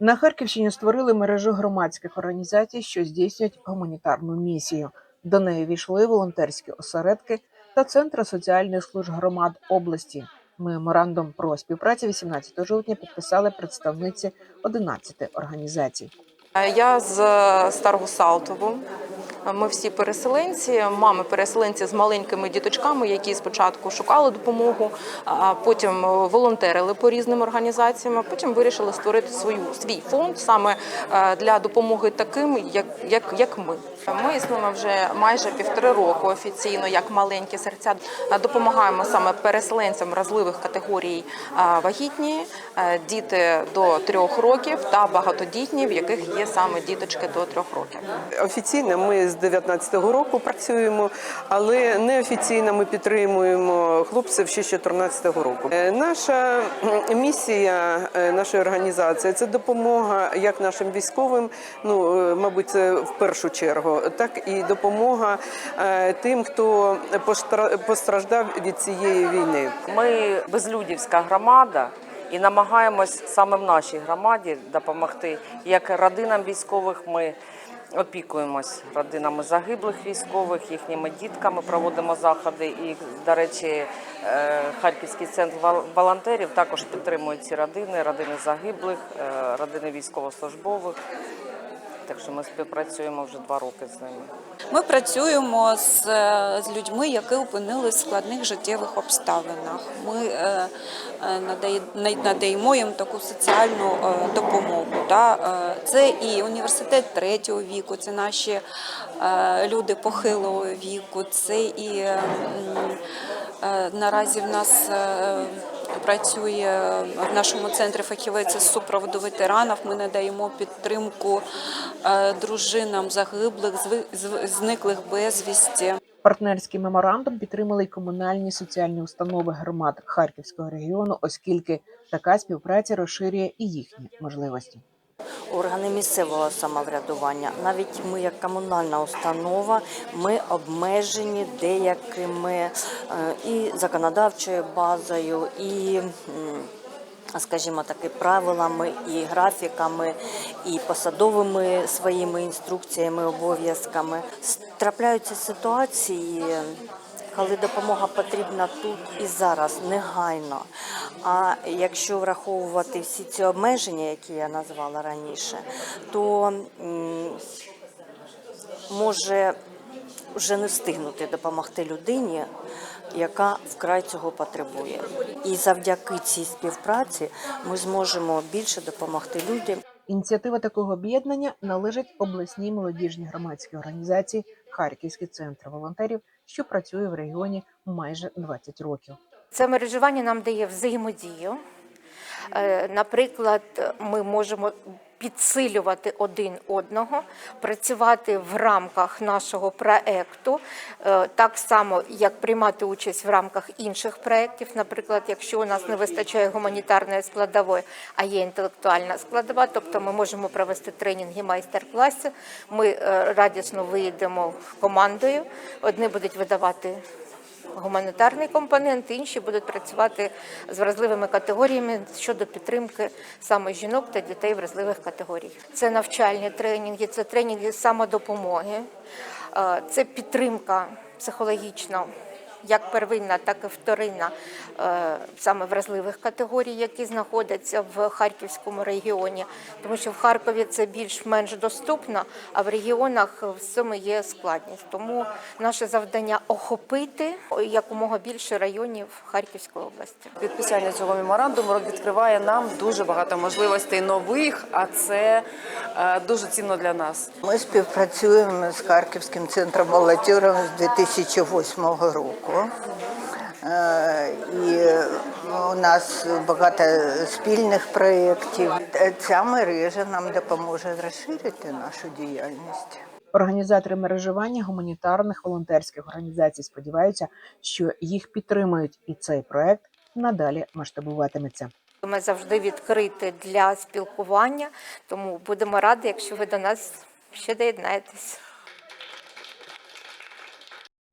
На Харківщині створили мережу громадських організацій, що здійснюють гуманітарну місію. До неї війшли волонтерські осередки та центри соціальних служб громад області. Меморандум про співпрацю 18 жовтня підписали представниці 11 організацій. Я з е, Старого Салтову. Ми всі переселенці, мами переселенці з маленькими діточками, які спочатку шукали допомогу, а потім волонтерили по різним організаціям. а Потім вирішили створити свою свій фонд саме е, для допомоги таким, як, як, як ми. Ми існуємо вже майже півтори року офіційно, як маленькі серця. Е, Допомагаємо саме переселенцям вразливих категорій е, вагітні, е, діти до трьох років та багатодітні, в яких є саме діточки до трьох років. Офіційно ми з 19-го року працюємо, але неофіційно ми підтримуємо хлопців ще з 14-го року. Е, Наша місія е, нашої організації це допомога як нашим військовим, ну е, мабуть, це в першу чергу, так і допомога тим, хто постраждав від цієї війни. Ми безлюдівська громада і намагаємось саме в нашій громаді допомогти. Як родинам військових ми опікуємось родинами загиблих військових, їхніми дітками проводимо заходи. І, до речі, е, Харківський центр волонтерів також підтримує ці родини, родини загиблих, е, родини військовослужбових. Так що ми співпрацюємо вже два роки з ними. Ми працюємо з, е, з людьми, які опинились в складних життєвих обставинах. Ми е, е, надає- надаємо їм таку соціальну е, допомогу. Да? Е, Це і університет третього віку, це наші е, люди похилого віку, це і е, е, наразі в нас. е, Працює в нашому центрі фахівець з супроводу ветеранів. Ми надаємо підтримку е, дружинам загиблих, зниклих безвісті. Партнерський меморандум підтримали й комунальні соціальні установи громад Харківського регіону, оскільки така співпраця розширює і їхні можливості. Органи місцевого самоврядування. Навіть ми, як комунальна установа, ми обмежені деякими е, і законодавчою базою, і Скажімо таки, правилами і графіками, і посадовими своїми інструкціями, обов'язками трапляються ситуації, коли допомога потрібна тут і зараз, негайно. А якщо враховувати всі ці обмеження, які я назвала раніше, то може вже не встигнути допомогти людині, яка вкрай цього потребує. І завдяки цій співпраці ми зможемо більше допомогти людям. Ініціатива такого об'єднання належить обласній молодіжній громадській організації Харківський центр волонтерів, що працює в регіоні майже 20 років. Це мережування нам дає взаємодію. Е, Наприклад, ми можемо підсилювати один одного, працювати в рамках нашого проекту, е, так само як приймати участь в рамках інших проєктів. Наприклад, якщо у нас не вистачає гуманітарної складової, а є інтелектуальна складова, тобто ми можемо провести тренінги, майстер-класи. Ми е, радісно виїдемо командою. Одні будуть видавати гуманітарний компонент, інші будуть працювати з вразливими категоріями щодо підтримки саме жінок та дітей вразливих категорій. Це навчальні тренінги, це тренінги самодопомоги, е, це підтримка психологічна. Як первинна, так і вторинна е, саме вразливих категорій, які знаходяться в Харківському регіоні, тому що в Харкові це більш-менш доступно, а в регіонах в цьому є складність. Тому наше завдання охопити якомога більше районів Харківської області. Підписання цього меморандуму відкриває нам дуже багато можливостей нових, а це е, дуже цінно для нас. Ми співпрацюємо з Харківським центром волонтерів з 2008 року. Е, І у нас багато спільних проєктів. Ця мережа нам допоможе розширити нашу діяльність. Організатори мережування гуманітарних волонтерських організацій сподіваються, що їх підтримують, і цей проект надалі масштабуватиметься. Ми завжди відкриті для спілкування, тому будемо раді, якщо ви до нас ще доєднаєтесь.